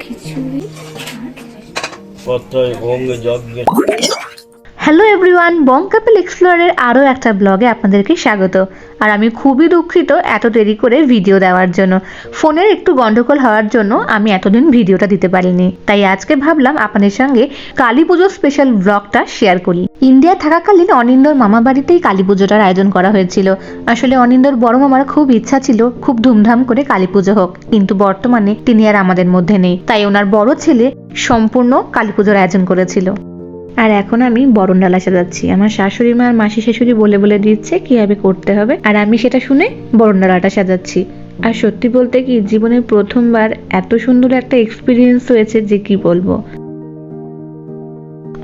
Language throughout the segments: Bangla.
খিচুড়ি পত্রয় অঙ্গে যজ্ঞে হ্যালো এভরিওয়ান বং কাপেল এক্সপ্লোরের আরও একটা ব্লগে আপনাদেরকে স্বাগত। আর আমি খুবই দুঃখিত এত দেরি করে ভিডিও দেওয়ার জন্য। ফোনের একটু গন্ডগোল হওয়ার জন্য আমি এতদিন ভিডিওটা দিতে পারিনি। তাই আজকে ভাবলাম আপনাদের সঙ্গে কালী পুজোর স্পেশাল ব্লগটা শেয়ার করি। ইন্ডিয়া থাকাকালীন অনিন্দর মামা বাড়িতেই কালী পুজোটার আয়োজন করা হয়েছিল। আসলে অনিন্দর বড় মামার খুব ইচ্ছা ছিল, খুব ধুমধাম করে কালী পুজো হোক। কিন্তু বর্তমানে তিনি আর আমাদের মধ্যে নেই। তাই ওনার বড় ছেলে সম্পূর্ণ কালী পুজোর আয়োজন করেছিল। আর এখন আমি বরণডালা সাজাচ্ছি। আমার শাশুড়ি মা আর মাসি শাশুড়ি বলে বলে দিচ্ছে কীভাবে করতে হবে। আর আমি সেটা শুনে বরণডালাটা সাজাচ্ছি। আর সত্যি বলতে কি, জীবনের প্রথমবার এত সুন্দর একটা এক্সপিরিয়েন্স হয়েছে যে কি বলব?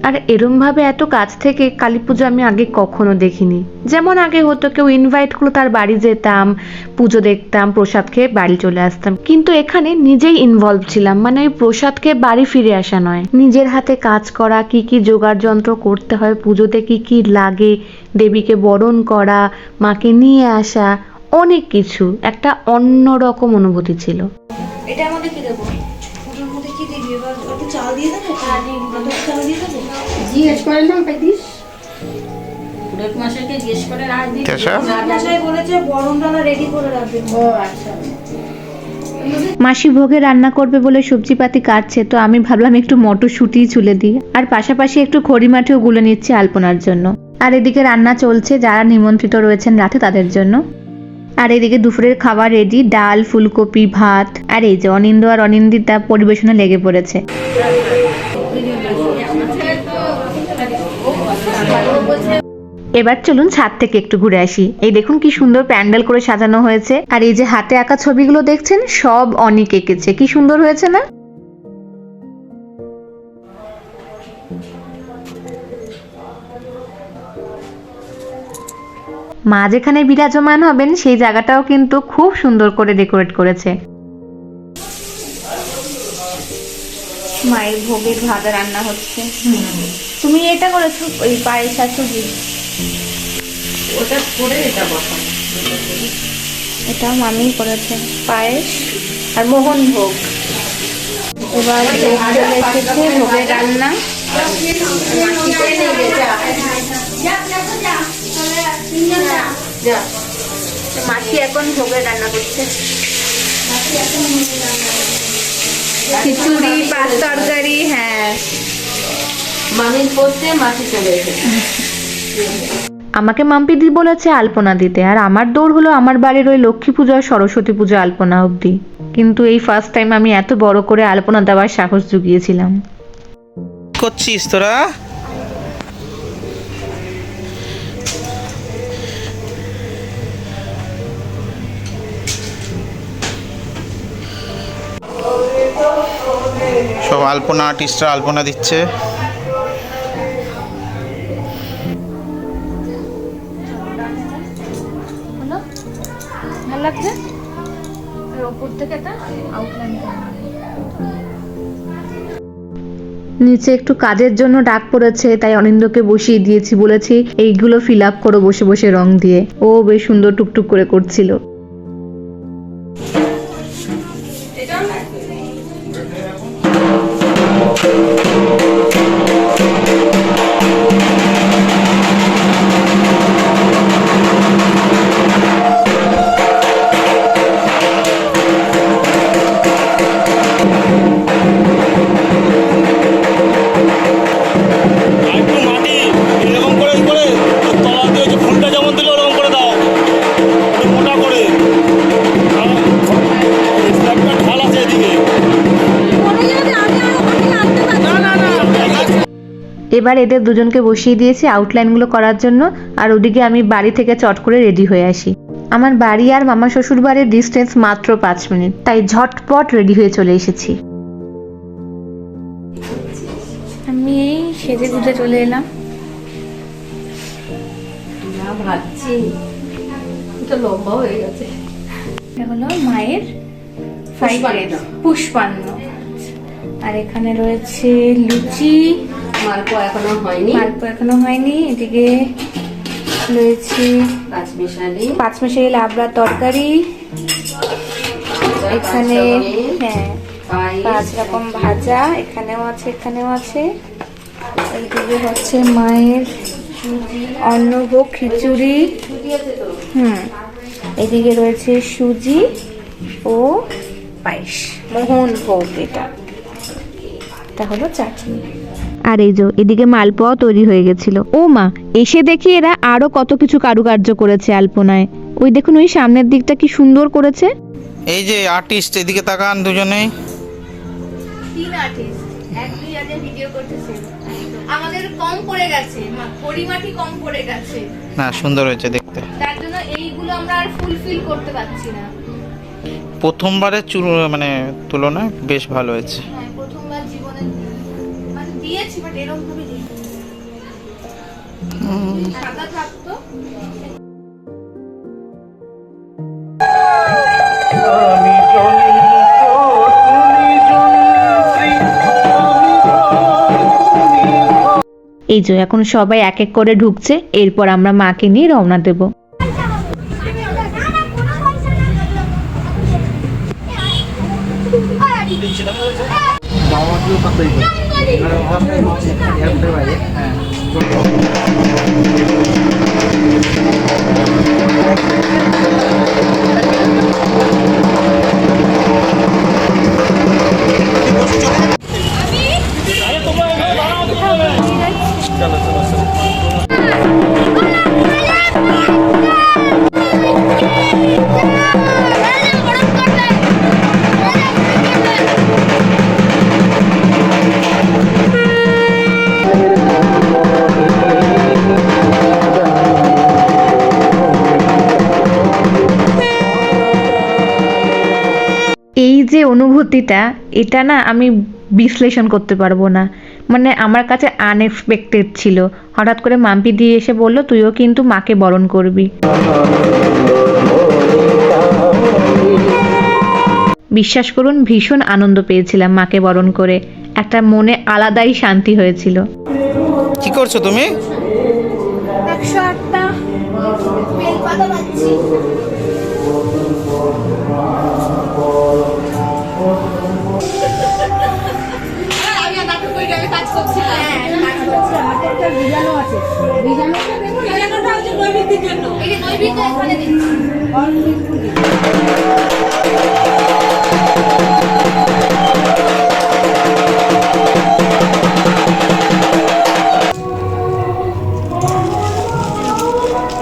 আর এরম ভাবে এত কাছ থেকে কালী পুজো আমি আগে কখনো দেখিনি। যেমন আগে হতো কেউ ইনভাইট করল, তার বাড়ি যেতাম, পুজো দেখতাম প্রসাদ খেয়ে বাড়ি চলে আসতাম। কিন্তু এখানে নিজেই ইনভলভ ছিলাম মানে ওই প্রসাদ খেয়ে বাড়ি ফিরে আসা নয়। নিজের হাতে কাজ করা, কি কি জোগাড় যন্ত্র করতে হয়, পুজোতে কি কি লাগে, দেবীকে বরণ করা, মাকে নিয়ে আসা, অনেক কিছু। একটা অন্যরকম অনুভূতি ছিল। এটা মধ্যে কি দেবো? জিজ্ঞেস করে না দিস? পুরোহিত মশাইকে জিজ্ঞেস করে রাখ দিবি মশাই বলেছে বরণ রেডি করে রাখবে। ও আচ্ছা। মাসি ভোগে রান্না করবে বলে সবজিপাতি কাটছে তো আমি ভাবলাম একটু মটরশুঁটি চুলে দিই। আর পাশাপাশি একটু খড়ি মাটিও গুলে নিচ্ছি আলপনার জন্য। আর এদিকে রান্না চলছে যারা নিমন্ত্রিত রয়েছেন রাতে তাদের জন্য। আর এদিকে দুপুরের খাবার রেডি ডাল, ফুলকপি, ভাত। আর এই যে অনিন্দ আর অনিন্দিতা পরিবেশনে লেগে পড়েছে। এবার চলুন ছাদ থেকে একটু ঘুরে আসি। এই দেখুন কি সুন্দর প্যান্ডেল করে সাজানো হয়েছে। আর এই যে হাতে আঁকা ছবিগুলো দেখছেন, সব অনেক এঁকেছে। কি সুন্দর হয়েছে না? মা যেখানে বিরাজমান হবেন সেই জায়গাটাও কিন্তু খুব সুন্দর করে ডেকোরেট করেছে। মায়ের ভোগের ভাত রান্না হচ্ছে। তুমি এটা করেছ ওই পায়েস আর সুজি? ওটা করে এটা বসানো এটাও মামি করেছে পায়েস আর মোহন ভোগ। এবার চলে এসেছে ভোগের রান্না। মাসি এখন ভোগের রান্না করছে। খিচুড়ি পাঁচ তরকারি হ্যাঁ। মামির পড়তে চলে এসেছে। আমাকে মাম্পিদি বলেছে আলপনা দিতে আর আমার দৌড় হলো আমার বাড়ির ওই লক্ষ্মী পুজো আর সরস্বতী পুজো আলপনা অবধি। কিন্তু এই ফার্স্ট টাইম আমি এত বড় করে আলপনা দেওয়ার সাহস জুগিয়েছিলাম। করছিস তোরা? সব আলপনা আর্টিস্টরা আলপনা দিচ্ছে। ভালো লাগছে? ওপর থেকে একটা আউটলাইন নিচে একটু কাজের জন্য ডাক পড়েছে তাই অনিন্দকে বসিয়ে দিয়েছি বলেছি এইগুলো ফিল আপ করো বসে বসে রং দিয়ে। ও বেশ সুন্দর টুকটুক করে করছিল। এবার এদের দুজনকে বসিয়ে দিয়েছি আউটলাইনগুলো করার জন্য। আর ওদিকে আমি বাড়ি থেকে চট করে রেডি হয়ে আসি। আমার বাড়ি আর মামা শ্বশুর বাড়ির ডিস্টেন্স মাত্র পাঁচ মিনিট তাই ঝটপট রেডি হয়ে চলে এসেছি। আমি এই সেজে গুজে চলে এলাম। ভাবছি। এটা লম্বা হয়ে গেছে। এটা হলো মায়ের পুষ্পান্ন। আর এখানে রয়েছে লুচি মালপো এখনও হয়নি। মালপো এখনও হয়নি এদিকে রয়েছে পাঁচ মিশালি পাঁচমিশালি লাবড়ার তরকারি। এখানে হ্যাঁ পাঁচ রকম ভাজা এখানেও আছে এখানেও আছে। এইদিকে হচ্ছে মায়ের অন্নভোগ খিচুড়ি। হুম এদিকে রয়েছে সুজি ও পায়েস। মোহন ভোগ এটা। এটা হলো চাটনি। আর এই যে এদিকে মালপোয়াও তৈরি হয়ে গেছিল। ও মা এসে দেখি এরা আরও কত কিছু কারুকার্য করেছে আলপনায়। ওই দেখুন ওই সামনের দিকটা কি সুন্দর করেছে। এই যে আর্টিস্ট এদিকে তাকান দুজনেই তিন আর্টিস্ট এক দুই আগে ভিডিও করতেছে। আমাদের কম পড়ে গেছে মা- পরিমাটি কম পড়ে গেছে। না সুন্দর হয়েছে দেখতে। তার জন্য এইগুলো আমরা আর ফুলফিল করতে পারছি না। প্রথমবারের চুল মানে তুলনায় বেশ ভালো হয়েছে। দিয়েছি বাট এরকম ভাবে সাদা থাকতো। এই যে এখন সবাই এক এক করে ঢুকছে এরপর আমরা মাকে নিয়ে রওনা দেব। এই যে অনুভূতিটা এটা না আমি বিশ্লেষণ করতে পারব না। মানে আমার কাছে আনএক্সপেক্টেড ছিল। হঠাৎ করে মাম্পি দিয়ে এসে বলল তুইও কিন্তু মাকে বরণ করবি। বিশ্বাস করুন ভীষণ আনন্দ পেয়েছিলাম মাকে বরণ করে। একটা মনে আলাদাই শান্তি হয়েছিল। কি করছ তুমি?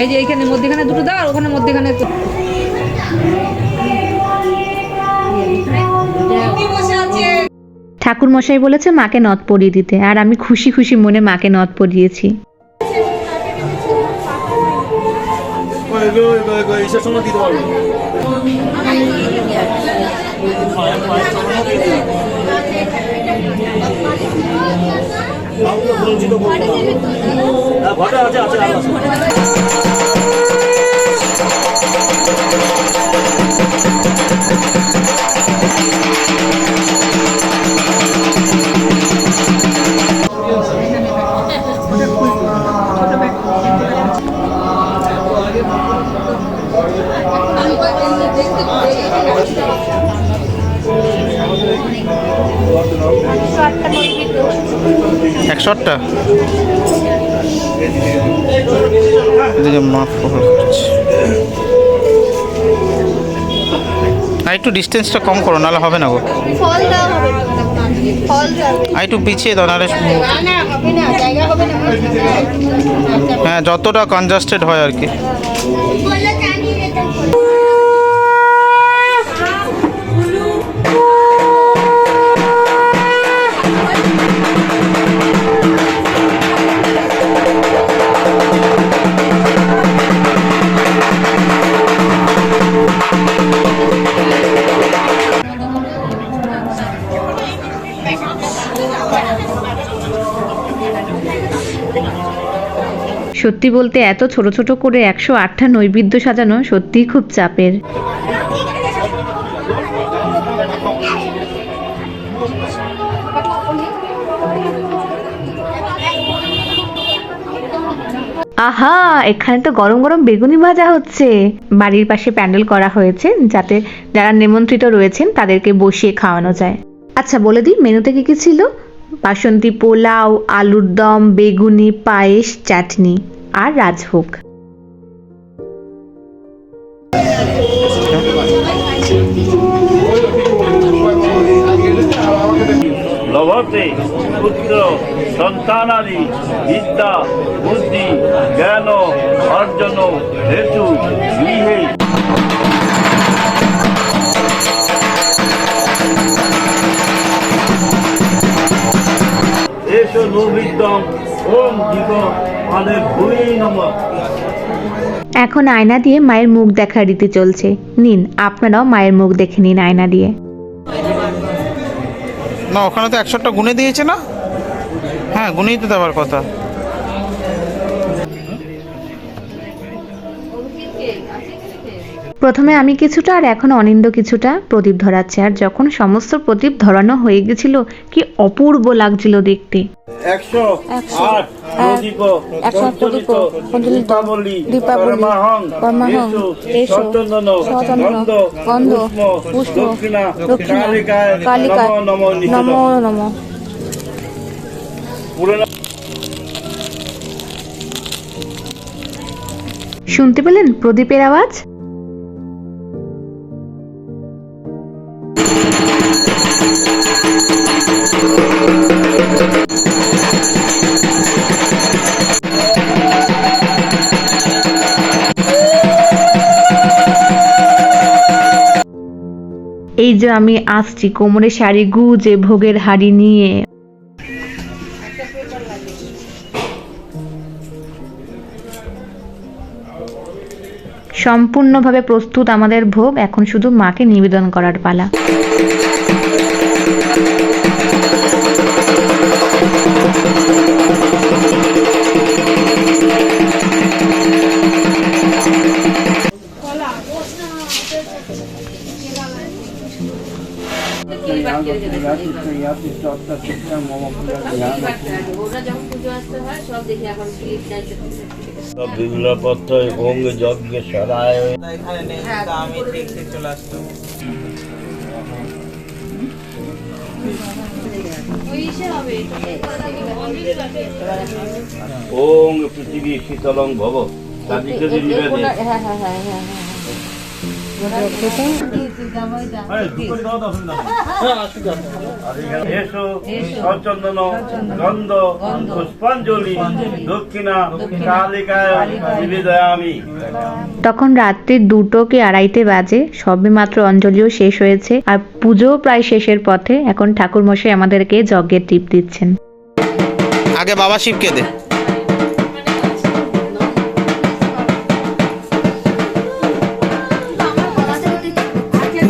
এই যে এইখানে মধ্যেখানে দুটো দাও, আর ওখানে মধ্যেখানে ঠাকুর মশাই বলেছে মাকে নথ পরিয়ে দিতে, আর আমি খুশি খুশি মনে মাকে নথ পরিয়েছি। এইসব সময় দিতে পারবে। হ্যাঁ ঘরে আছে আছে আছে। একশো এদিকে করছে আর একটু ডিস্টেন্সটা কম করো নাহলে হবে না গো। যাবে আর একটু পিছিয়ে দাও নাহলে হ্যাঁ যতটা কনজাস্টেড হয় আর কি। সত্যি বলতে এত ছোট ছোট করে একশো আটটা নৈবেদ্য সাজানো সত্যিই খুব চাপের। আহা, এখানে তো গরম গরম বেগুনি ভাজা হচ্ছে। বাড়ির পাশে প্যান্ডেল করা হয়েছে, যাতে যারা নিমন্ত্রিত রয়েছেন তাদেরকে বসিয়ে খাওয়ানো যায়। আচ্ছা বলে দিই, মেনুতে কি কি ছিল? বাসন্তী পোলাও, আলুর দম, বেগুনি, পায়েস, চাটনি আর রাজভোগ। লভতে পুত্র, সন্তানাদি, বিদ্যা, বুদ্ধি, জ্ঞান ওম মানে ভূমি নমঃ। এখন আয়না দিয়ে মায়ের মুখ দেখা রীতি চলছে। নিন আপনারাও মায়ের মুখ দেখে নিন আয়না দিয়ে। না ওখানে তো একশোটা গুনে দিয়েছে না? হ্যাঁ গুনেই তো দেওয়ার কথা। প্রথমে আমি কিছুটা আর এখন অনিন্দ কিছুটা প্রদীপ ধরাচ্ছে আর যখন সমস্ত প্রদীপ ধরানো হয়ে গেছিল কি অপূর্ব লাগছিল দেখতে। একশো শুনতে পেলেন প্রদীপের আওয়াজ? এই যে আমি আসছি, কোমরে শাড়ি গুজে ভোগের হাড়ি নিয়ে। সম্পূর্ণভাবে প্রস্তুত আমাদের ভোগ, এখন শুধু মাকে নিবেদন করার পালা। হয় পত্র এবং যজ্ঞে সরায় এখানে নেই আমি দেখতে চলে আসলাম ওং পৃথিবী শীতলং ভব হ্যাঁ হ্যাঁ হ্যাঁ হ্যাঁ সচন্দন গন্ধ পুষ্পাঞ্জলি দক্ষিণা কালিকায় নিবেদয়ামি। তখন রাত্রি দুটো কি আড়াইটে বাজে? সবে মাত্র অঞ্জলিও শেষ হয়েছে আর পুজোও প্রায় শেষের পথে। এখন ঠাকুরমশাই আমাদেরকে যজ্ঞের টিপ দিচ্ছেন। আগে বাবা শিবকে দে।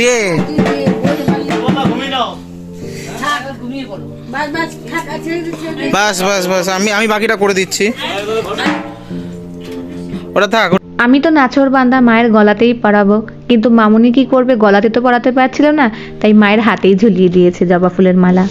দে বাস বাস বাস, আমি আমি বাকিটা করে দিচ্ছি। থাক আমি তো নাচর বান্দা, মায়ের গলাতেই পরাবো। কিন্তু মামুনি কি করবে? গলাতে তো পড়াতে পারছিল না, তাই মায়ের হাতেই ঝুলিয়ে দিয়েছে জবা ফুলের মালা।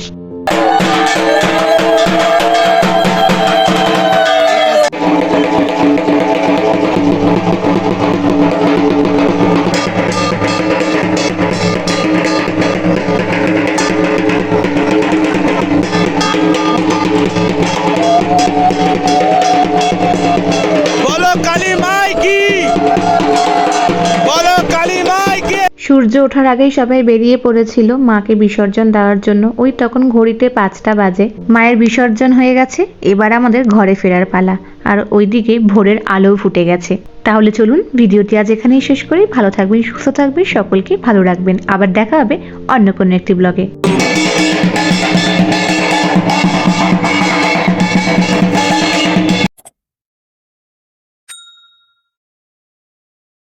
সূর্য ওঠার আগেই সবাই বেরিয়ে পড়েছিল মাকে বিসর্জন দেওয়ার জন্য। ওই তখন ঘড়িতে পাঁচটা বাজে। মায়ের বিসর্জন হয়ে গেছে, এবার আমাদের ঘরে ফেরার পালা। আর ওইদিকে ভোরের আলো ফুটে গেছে। তাহলে চলুন ভিডিওটি আজ এখানেই শেষ করি। ভালো থাকবেন, সুস্থ থাকবেন, সকলকে ভালো রাখবেন। আবার দেখা হবে অন্য কোনো একটি ব্লগে